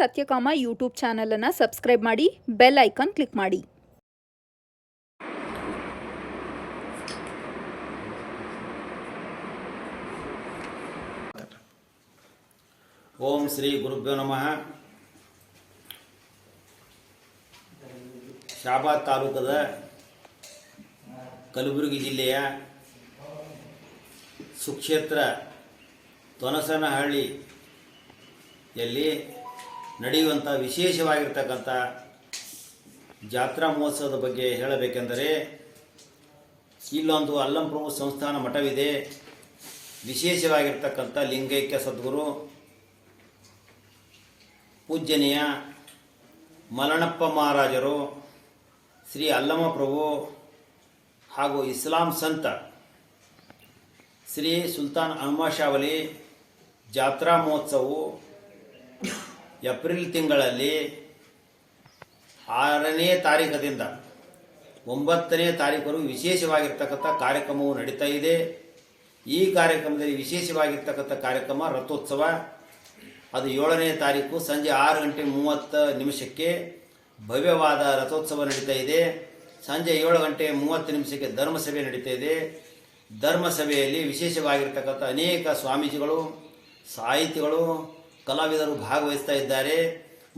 Satyakama YouTube ಚಾನಲನ್ನು subscribe ಮಾಡಿ, bell icon click ಮಾಡಿ. ಓಂ ಶ್ರೀ ಗುರುಭ್ಯೋ ನಮಃ. ಶಾಬಾದ್ ತಾಲೂಕದ ಕಲಬುರಗಿ ಜಿಲ್ಲೆಯ ಸುಕ್ಷೇತ್ರ ತೊನಸನಹಳ್ಳಿಯಲ್ಲಿ ನಡೆಯುವಂಥ ವಿಶೇಷವಾಗಿರ್ತಕ್ಕಂಥ ಜಾತ್ರಾ ಮಹೋತ್ಸವದ ಬಗ್ಗೆ ಹೇಳಬೇಕೆಂದರೆ, ಇಲ್ಲೊಂದು ಅಲ್ಲಂಪ್ರಭು ಸಂಸ್ಥಾನ ಮಠವಿದೆ. ವಿಶೇಷವಾಗಿರ್ತಕ್ಕಂಥ ಲಿಂಗೈಕ್ಯ ಸದ್ಗುರು, ಪೂಜ್ಯನೀಯ ಮಲಣಪ್ಪ ಮಹಾರಾಜರು, ಶ್ರೀ ಅಲ್ಲಮ ಪ್ರಭು ಹಾಗೂ ಇಸ್ಲಾಂ ಸಂತ ಶ್ರೀ ಸುಲ್ತಾನ್ ಶಾವಲಿ ಜಾತ್ರಾ ಮಹೋತ್ಸವವು ಏಪ್ರಿಲ್ ತಿಂಗಳಲ್ಲಿ ಆರನೇ ತಾರೀಕದಿಂದ ಒಂಬತ್ತನೇ ತಾರೀಕರು ವಿಶೇಷವಾಗಿರ್ತಕ್ಕಂಥ ಕಾರ್ಯಕ್ರಮವು ನಡೀತಾ ಇದೆ. ಈ ಕಾರ್ಯಕ್ರಮದಲ್ಲಿ ವಿಶೇಷವಾಗಿರ್ತಕ್ಕಂಥ ಕಾರ್ಯಕ್ರಮ ರಥೋತ್ಸವ. ಅದು ಏಳನೇ ತಾರೀಕು ಸಂಜೆ ಆರು ಗಂಟೆ ಮೂವತ್ತು ನಿಮಿಷಕ್ಕೆ ಭವ್ಯವಾದ ರಥೋತ್ಸವ ನಡೀತಾ ಇದೆ. ಸಂಜೆ ಏಳು ಗಂಟೆ ಮೂವತ್ತು ನಿಮಿಷಕ್ಕೆ ಧರ್ಮಸಭೆ ನಡೀತಾ ಇದೆ. ಧರ್ಮಸಭೆಯಲ್ಲಿ ವಿಶೇಷವಾಗಿರ್ತಕ್ಕಂಥ ಅನೇಕ ಸ್ವಾಮೀಜಿಗಳು, ಸಾಹಿತಿಗಳು ಕಲಾವಿದರು ಭಾಗವಹಿಸ್ತಾ ಇದ್ದಾರೆ.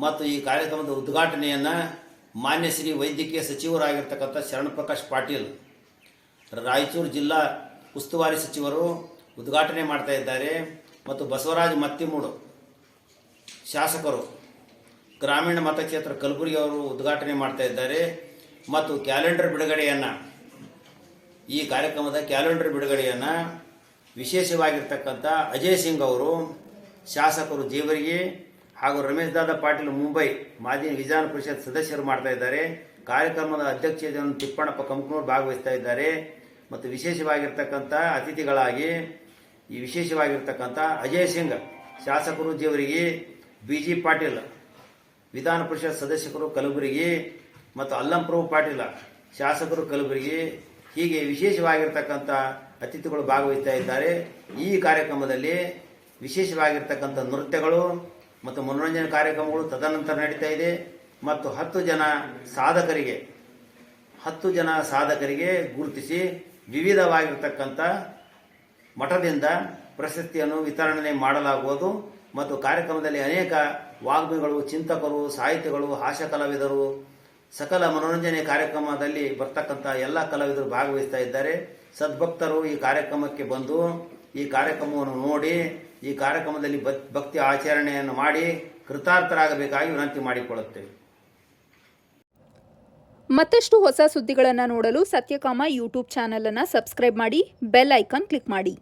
ಮತ್ತು ಈ ಕಾರ್ಯಕ್ರಮದ ಉದ್ಘಾಟನೆಯನ್ನು ಮಾನ್ಯ ಶ್ರೀ ವೈದ್ಯಕೀಯ ಸಚಿವರಾಗಿರ್ತಕ್ಕಂಥ ಶರಣಪ್ರಕಾಶ್ ಪಾಟೀಲ್, ರಾಯಚೂರು ಜಿಲ್ಲಾ ಉಸ್ತುವಾರಿ ಸಚಿವರು ಉದ್ಘಾಟನೆ ಮಾಡ್ತಾ ಇದ್ದಾರೆ. ಮತ್ತು ಬಸವರಾಜ್ ಮತ್ತಿಮೂಡು, ಶಾಸಕರು, ಗ್ರಾಮೀಣ ಮತಕ್ಷೇತ್ರ ಕಲಬುರಗಿ ಅವರು ಉದ್ಘಾಟನೆ ಮಾಡ್ತಾ ಇದ್ದಾರೆ. ಮತ್ತು ಕ್ಯಾಲೆಂಡರ್ ಬಿಡುಗಡೆಯನ್ನು, ಈ ಕಾರ್ಯಕ್ರಮದ ಕ್ಯಾಲೆಂಡರ್ ಬಿಡುಗಡೆಯನ್ನು ವಿಶೇಷವಾಗಿರ್ತಕ್ಕಂಥ ಅಜಯ್ ಸಿಂಗ್ ಅವರು ಶಾಸಕರು ಜೀವರಿಗೆ ಹಾಗೂ ರಮೇಶ್ ದಾದಾ ಪಾಟೀಲ್ ಮುಂಬೈ ಮಾಜಿ ವಿಧಾನ ಪರಿಷತ್ ಸದಸ್ಯರು ಮಾಡ್ತಾ ಇದ್ದಾರೆ. ಕಾರ್ಯಕ್ರಮದ ಅಧ್ಯಕ್ಷತೆಯನ್ನು ತಿಪ್ಪಣ್ಣಪ್ಪ ಕಂಕನೂರು ಭಾಗವಹಿಸ್ತಾ ಇದ್ದಾರೆ. ಮತ್ತು ವಿಶೇಷವಾಗಿರ್ತಕ್ಕಂಥ ಅತಿಥಿಗಳಾಗಿ ಈ ವಿಶೇಷವಾಗಿರ್ತಕ್ಕಂಥ ಅಜಯ್ ಸಿಂಗ್ ಶಾಸಕರು ಜೀವರಿಗೆ ಬಿ ಜಿ ಪಾಟೀಲ್ ವಿಧಾನ ಪರಿಷತ್ ಸದಸ್ಯರು ಕಲಬುರಗಿ ಮತ್ತು ಅಲ್ಲಂಪ್ರಭು ಪಾಟೀಲ ಶಾಸಕರು ಕಲಬುರಗಿ. ಹೀಗೆ ವಿಶೇಷವಾಗಿರ್ತಕ್ಕಂಥ ಅತಿಥಿಗಳು ಭಾಗವಹಿಸ್ತಾ ಇದ್ದಾರೆ. ಈ ಕಾರ್ಯಕ್ರಮದಲ್ಲಿ ವಿಶೇಷವಾಗಿರ್ತಕ್ಕಂಥ ನೃತ್ಯಗಳು ಮತ್ತು ಮನೋರಂಜನೆ ಕಾರ್ಯಕ್ರಮಗಳು ತದನಂತರ ನಡೀತಾ ಇದೆ. ಮತ್ತು ಹತ್ತು ಜನ ಸಾಧಕರಿಗೆ, ಹತ್ತು ಜನ ಸಾಧಕರಿಗೆ ಗುರುತಿಸಿ ವಿವಿಧವಾಗಿರ್ತಕ್ಕಂಥ ಮಠದಿಂದ ಪ್ರಶಸ್ತಿಯನ್ನು ವಿತರಣೆ ಮಾಡಲಾಗುವುದು. ಮತ್ತು ಕಾರ್ಯಕ್ರಮದಲ್ಲಿ ಅನೇಕ ವಾಗ್ಮಿಗಳು, ಚಿಂತಕರು, ಸಾಹಿತಿಗಳು, ಹಾಸ್ಯ ಕಲಾವಿದರು, ಸಕಲ ಮನೋರಂಜನೆ ಕಾರ್ಯಕ್ರಮದಲ್ಲಿ ಬರ್ತಕ್ಕಂಥ ಎಲ್ಲ ಕಲಾವಿದರು ಭಾಗವಹಿಸ್ತಾ ಇದ್ದಾರೆ. ಸದ್ಭಕ್ತರು ಈ ಕಾರ್ಯಕ್ರಮಕ್ಕೆ ಬಂದು ಈ ಕಾರ್ಯಕ್ರಮವನ್ನು ನೋಡಿ ಈ ಕಾರ್ಯಕ್ರಮದಲ್ಲಿ ಭಕ್- ಭಕ್ತಿ ಆಚರಣೆಯನ್ನು ಮಾಡಿ ಕೃತಾರ್ಥರಾಗಬೇಕಾಗಿ ವಿನಂತಿ ಮಾಡಿಕೊಳ್ಳುತ್ತೇವೆ. ಮತ್ತಷ್ಟು ಹೊಸ ಸುದ್ದಿಗಳನ್ನು ನೋಡಲು ಸತ್ಯಕಾಮ ಯೂಟ್ಯೂಬ್ ಅನ್ನು ಸಬ್ಸ್ಕ್ರೈಬ್ ಮಾಡಿ, ಬೆಲ್ ಐಕಾನ್ ಕ್ಲಿಕ್ ಮಾಡಿ.